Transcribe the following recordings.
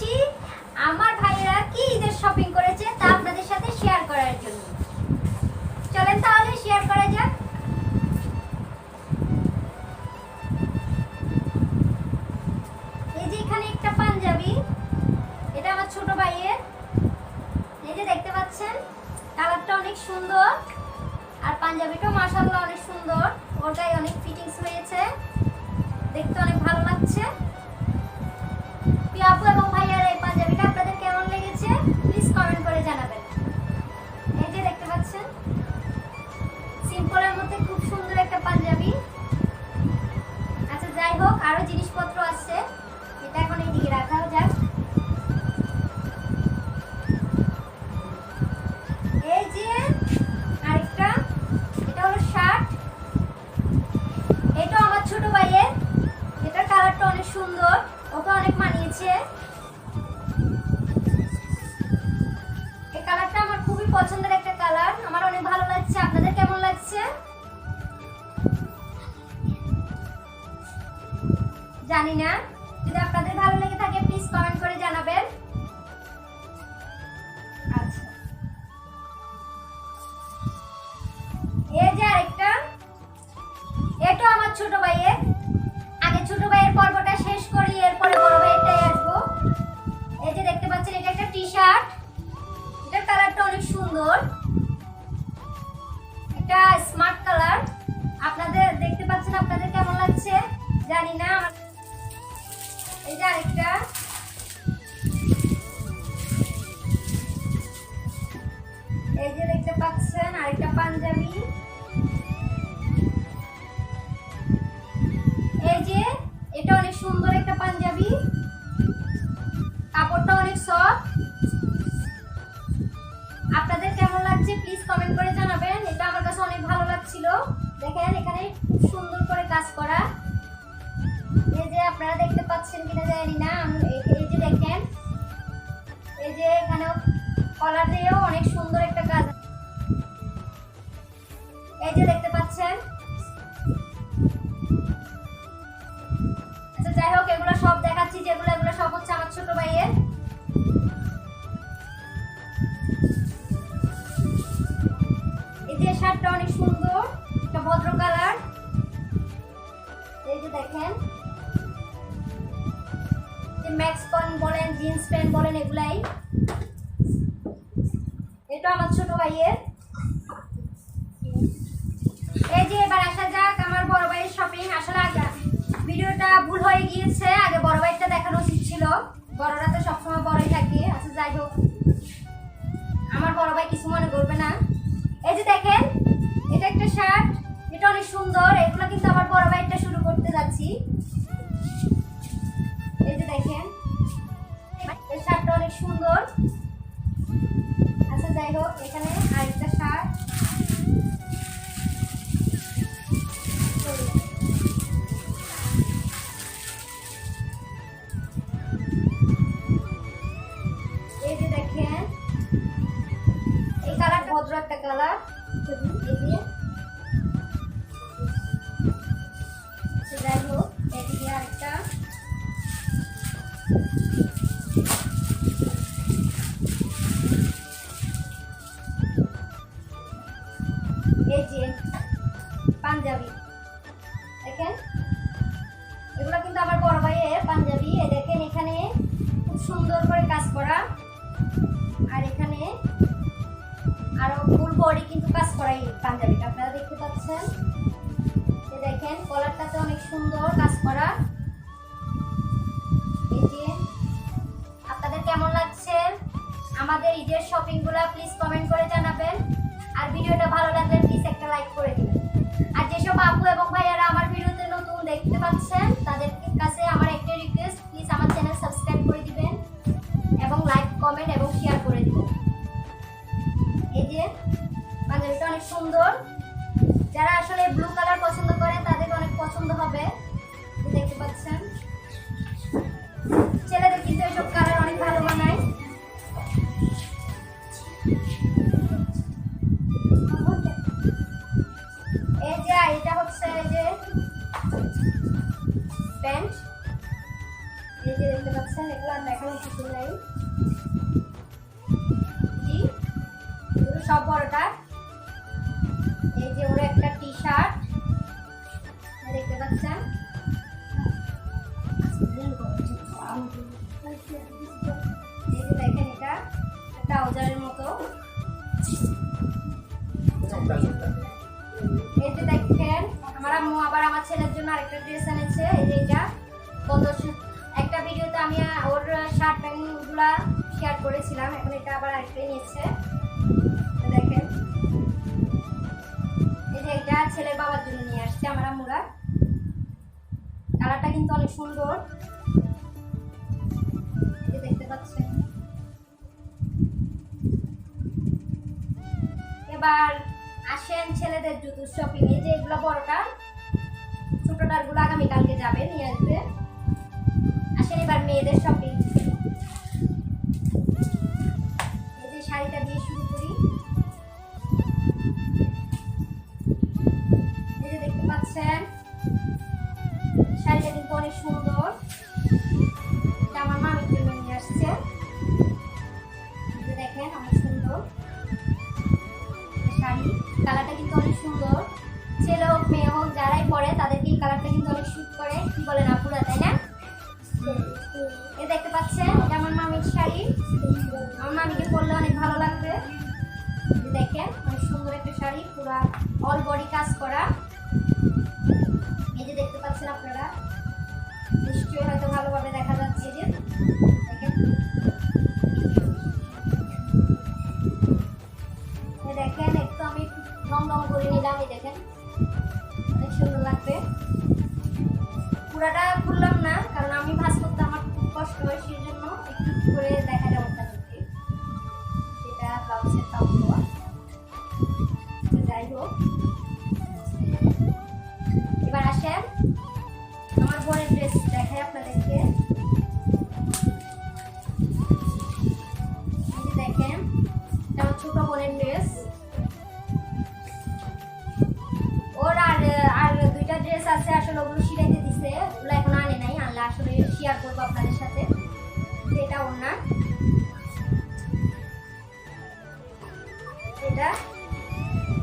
যাচ্ছি আমার ভাইয়েরা কি ঈদের শপিং করেছে তা আপনাদের সাথে শেয়ার করার জন্য। চলেন তাহলে শেয়ার করা যাক। এই যে এখানে একটা পাঞ্জাবি, এটা আমার ছোট ভাইয়ের। এই যে দেখতে পাচ্ছেন, কালারটা অনেক সুন্দর। আর পাঞ্জাবিটাও মাশাআল্লাহ অনেক সুন্দর। গায়ে অনেক ফিটিংস হয়েছে। পছন্দের একটা কালার। আমার অনেক ভালো লাগছে। আপনাদের কেমন লাগছে? জানি না। দেখতে পাচ্ছেন আরেকটা পাঞ্জাবি। এই যে, এটা অনেক সুন্দর একটা পাঞ্জাবি। কাপড়টা অনেক সফট আপনাদের কেমন লাগছে প্লিজ কমেন্ট করে জানাবেন। এটা আমার কাছে অনেক ভালো লাগছিল। দেখেন, এখানে খুব সুন্দর করে কাজ করা। এই যে আপনারা দেখতে পাচ্ছেন কিনা জানি না। এই যে দেখেন, এই যে এখানে কলার দিয়েও অনেক সুন্দর এই যে দেখতে পাচ্ছেন। আচ্ছা যাই হোক, এগুলো সব দেখাচ্ছি, যেগুলো, এগুলো সব হচ্ছে আমার ছোট ভাইয়ের। শার্টটা অনেক সুন্দর, একটা ভদ্র কালার। এই যে দেখেন। ম্যাক্স প্যান্ট বলেন, জিন্স প্যান্ট বলেন, এগুলাই। এটা আমার ছোট ভাইয়ের এই যে এবার আসা যাক আমার বড় ভাইয়ের শপিং আসলে আগে ভিডিওটা ভুল হয়ে গিয়েছে, আগে বড় ভাইটা দেখানো উচিত ছিল। বড়রা তো সবসময় বড়ই থাকে আচ্ছা যাই হোক। আমার বড় ভাই কিছু মনে করবে না। এই যে দেখেন, এটা একটা শার্ট এটা অনেক সুন্দর, এগুলো কিন্তু আমার বড় ভাইটা শুরু করতে যাচ্ছি। এই যে দেখেন, এই শার্টটা অনেক সুন্দর। আচ্ছা যাই হোক, এখানে আরেকটা শার্ট একটা কালার। যাই আরেকটা। এই যে, পাঞ্জাবি। দেখেন? এগুলো কিন্তু আমার বড় পাঞ্জাবি। এই দেখেন, এখানে খুব সুন্দর করে কাজ করা। আর এখানে আরও বডি কিন্তু কাজ করা এই পাঞ্জাবিটা আপনারা দেখতে পাচ্ছেন? দেখেন, কলারটাতে অনেক সুন্দর কাজ করা। আপনাদের কেমন লাগছে? আমাদের ঈদের শপিংগুলা প্লিজ কমেন্ট করে জানাবেন। আর ভিডিওটা ভালো লাগলে প্লিজ একটা লাইক করে দিবেন। আর যেসব আপু এবং ভাইয়ারা আমার ভিডিওতে নতুন দেখতে পাচ্ছেন তাদের কাছে আমার একটা রিকোয়েস্ট প্লিজ আমার চ্যানেল সাবস্ক্রাইব করে দিবেন। এবং লাইক কমেন্ট এবং সুন্দর। যারা আসলে ব্লু কালার পছন্দ করে তাদের অনেক পছন্দ হবে। দেখতে পাচ্ছেন। ছেলেদের কিন্তু এসব কালার অনেক ভালো বানায় এই যে এটা হচ্ছে এই যে প্যান্ট। দেখতে পাচ্ছেন এগুলো সব বড়টা। এই যে একটা টি দেখতে পাচ্ছেন? এটা দেখেন, আমার আবার আমার ছেলের জন্য আরেকটা ড্রেস এনেছে। যে এটা। গত একটা ভিডিওতে আমি ওর শার্ট প্যান্টগুলা শেয়ার করেছিলাম। এখন এটা আবার আরেকটা নিয়েছে এটা ছেলের বাবার জন্য নিয়ে আসছে, আমার আম্মুরা। কালারটা কিন্তু অনেক সুন্দর। দেখতে পাচ্ছেন। এবার আসেন ছেলেদের জুতো শপিং এই যে এগুলো বড়টা, ছোটটারগুলো আগামীকালকে যাবে, নিয়ে আসবে। আসেন এবার মেয়েদের শপিং অল বডি কাজ করা। এই যে দেখতে পাচ্ছেন আপনারা, নিশ্চয়ই হয়তো ভালোভাবে দেখা যাচ্ছে যে। দেখেন। একটু আমি রং রং করে নিলাম, এই দেখেন। অনেক সুন্দর লাগবে। পুরাটা খুললাম না, কারণ আমি ভাজ করতে আমার খুব কষ্ট হয়, সেই জন্য একটু করে দেখা যাবে। শেয়ার করব আপনাদের সাথে। ওর না এটা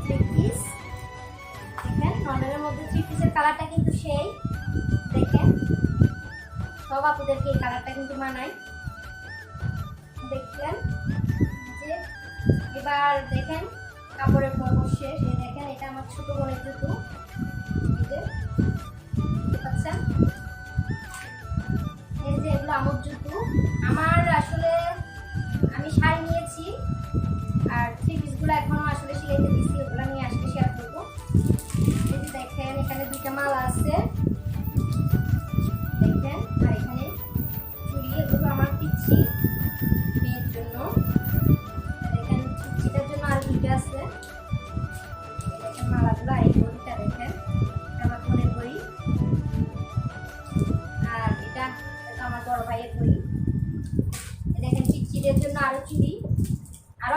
থ্রি পিস দেখেন নর্মালের মধ্যে থ্রি পিসের কালারটা কিন্তু সেই। দেখেন, সব আপুদেরকে এই কালারটা কিন্তু মানায়। দেখলেন যে এবার দেখেন, কাপড়ের পর্ব শেষ। দেখেন, এটা আমার ছোট বোনের জুতো। পাচ্ছেন? এই যে এগুলো আমার জুতো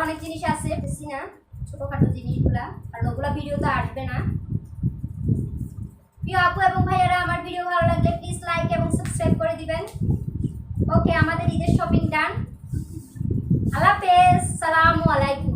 অনেক জিনিস আছে বেশি না, ছোটোখাটো জিনিসগুলা আর ভিডিও তো আসবে না। প্রিয় আপু এবং ভাইয়ারা, আমার ভিডিও ভালো লাগলে প্লিজ লাইক এবং সাবস্ক্রাইব করে দিবেন। ওকে আমাদের ঈদের শপিং ডান আল্লাহ হাফেজ, সালামু আলাইকুম।